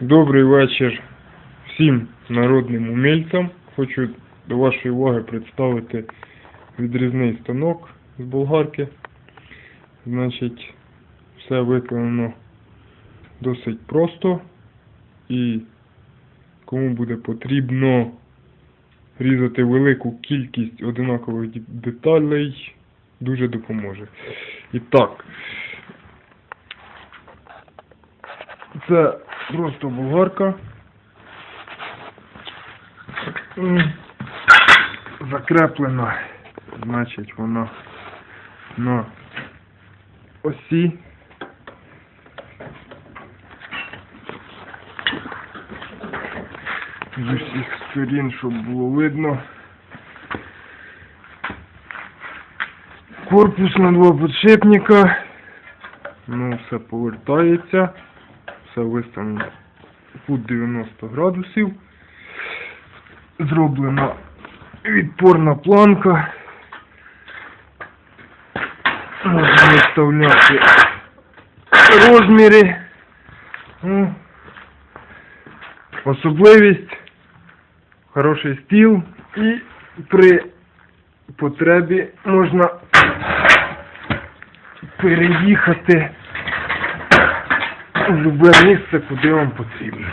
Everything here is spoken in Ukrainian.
Добрий вечір всім народним умільцям. Хочу до вашої уваги представити відрізний станок з болгарки. Значить, все виконано досить просто і кому буде потрібно різати велику кількість одинакових деталей, дуже допоможе. І так, це просто болгарка. Закреплена, значить, вона на осі. З усіх сторін, щоб було видно. Корпус на два підшипника. Ну, все повертається. Все виставлено кут 90 градусів. Зроблена відпорна планка. Можна виставляти розміри. Ну, Особливість хороший стіл і при потребі можна переїхати в любе місце, куди вам потрібно.